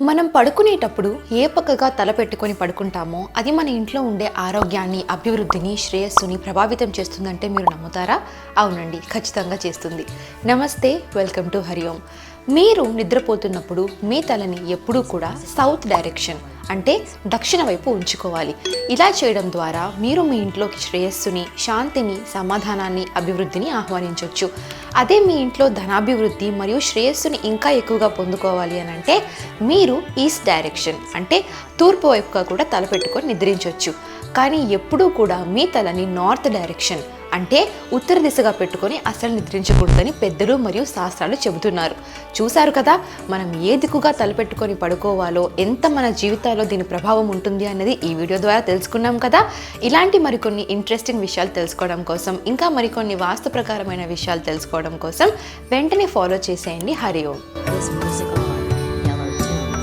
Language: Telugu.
మనం పడుకునేటప్పుడు ఏ పక్కగా తల పెట్టుకొని పడుకుంటామో అది మన ఇంట్లో ఉండే ఆరోగ్యాన్ని అభివృద్ధిని శ్రేయస్సుని ప్రభావితం చేస్తుందంటే మీరు నమ్ముతారా? అవునండి ఖచ్చితంగా చేస్తుంది. నమస్తే వెల్కమ్ టు హరి ఓం మీరు నిద్రపోతున్నప్పుడు మీ తలని ఎప్పుడూ కూడా సౌత్ డైరెక్షన్ అంటే దక్షిణ వైపు ఉంచుకోవాలి. ఇలా చేయడం ద్వారా మీరు మీ ఇంట్లోకి శ్రేయస్సుని శాంతిని సమాధానాన్ని అభివృద్ధిని ఆహ్వానించవచ్చు అదే మీ ఇంట్లో ధనాభివృద్ధి మరియు శ్రేయస్సుని ఇంకా ఎక్కువగా పొందుకోవాలి అని అంటే మీరు ఈస్ట్ డైరెక్షన్ అంటే తూర్పు వైపుగా కూడా తలపెట్టుకొని నిద్రించవచ్చు కానీ ఎప్పుడూ కూడా మీ తలని నార్త్ డైరెక్షన్ అంటే ఉత్తర దిశగా పెట్టుకొని అసలు నిద్రించకూడదని పెద్దలు మరియు శాస్త్రాలు చెబుతున్నారు. చూశారు కదా మనం ఏ దిక్కుగా తలపెట్టుకొని పడుకోవాలో ఎంత మన జీవితాల్లో దీని ప్రభావం ఉంటుంది అన్నది ఈ వీడియో ద్వారా తెలుసుకున్నాం కదా. ఇలాంటి మరికొన్ని ఇంట్రెస్టింగ్ విషయాలు తెలుసుకోవడం కోసం ఇంకా మరికొన్ని వాస్తు ప్రకారమైన విషయాలు తెలుసుకోవడం కోసం వెంటనే ఫాలో చేసేయండి. హరి ఓం.